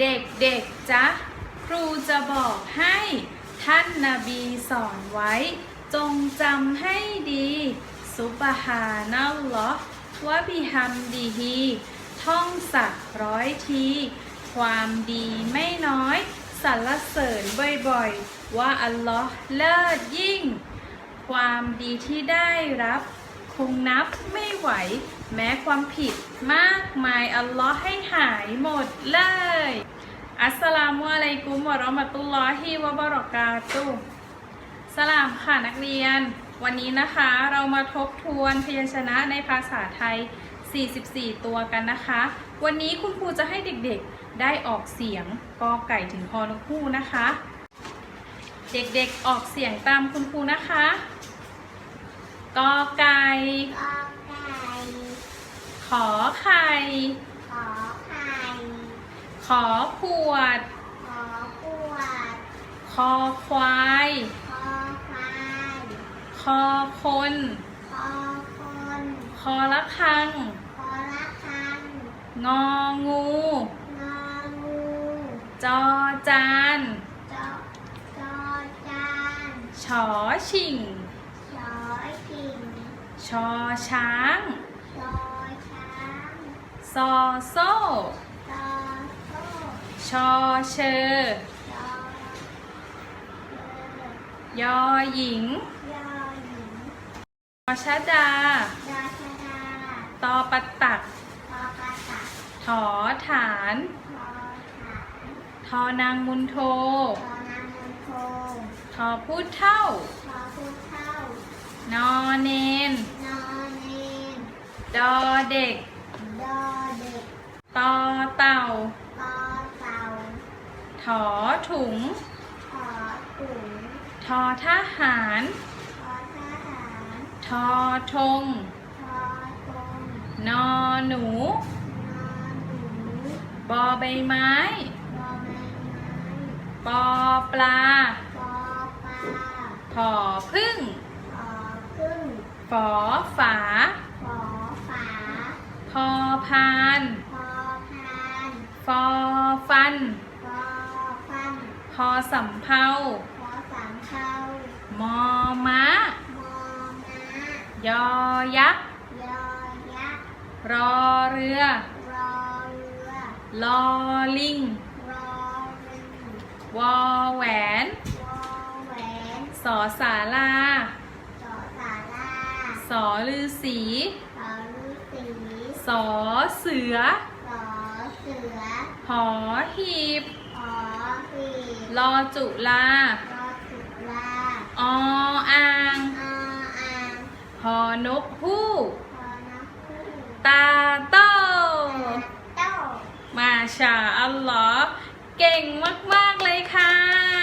เด็กๆจ๊ะครูจะบอกให้ท่านนาบีสอนไว้ จงจำให้ดีซุบฮานัลลอฮ์วะบิฮัมดีฮีท่องสักร้อยที ความดีไม่น้อยสรรเสริญบ่อยๆ ว่าอัลลอฮ์เลิศยิ่ง ความดีที่ได้รับ คงนับไม่ไหว แม้ความผิดมากมายอัลลอฮ์ให้หายหมดเลย อัสสลามุอะลัยกุมวะเราะมะตุลลอฮิวะบะเราะกาตุสลามค่ะนักเรียน วันนี้นะคะเรามาทบทวนพยัญชนะในภาษาไทย 44 ตัวกันนะคะ วันนี้คุณครูจะให้เด็กๆได้ออกเสียงกอไก่ถึงฮอนกคู่นะคะ เด็กๆออกเสียงตามคุณครูนะคะ กอไก่ กอไก่ขอไข่ ขอไข่ขอขวด ขอขวดคอควายขอควายคอคนขอคนคอละคังขอละคังงองู งองูจอจานจอจอจาน ฉอชิง ชอกิ่งชอช้างชอช้างซอโซ่ชอโซ่ชอเชอชอเยอหญิงยอหญิงอชดาดาชดาตอปัตตักพอกระตัก ถอฐานพอถาน ทอนางมุนโทพอนางมนโททอพูดเท่าพอผู้เท่านอ เนนนอนเนนดอเด็ก ดอเด็กตอเต่า ตอเต่าถอถุง ขอถุงทอทหาร ขอทหารทอธงทอตรงนอหนู นอนหนูบอใบไม้ บอใบไม้ปอปลา ปอปลาผอพึ่งขอพึ่ง ฝอฝา ขอฝาพอพาน พอพานฟอฟันพอฟันพอสำเภาพอสามเทามอม้า มอม้ายอยักษ์ยอยักษ์รอเรือ รอเรือลอลิง รอลิงวอแหวน วอแหวนสอสาลาสอสาราส อลือสีสอฤาษีสอเสือ สอเสือหอหีบหอหีบลอจุลารอจุฬาออ่างออ่างหอนกฮูกพอนักคู่ตาโตโต้มาชาอัลลอฮ์เก่งมาก ๆ เลยค่ะ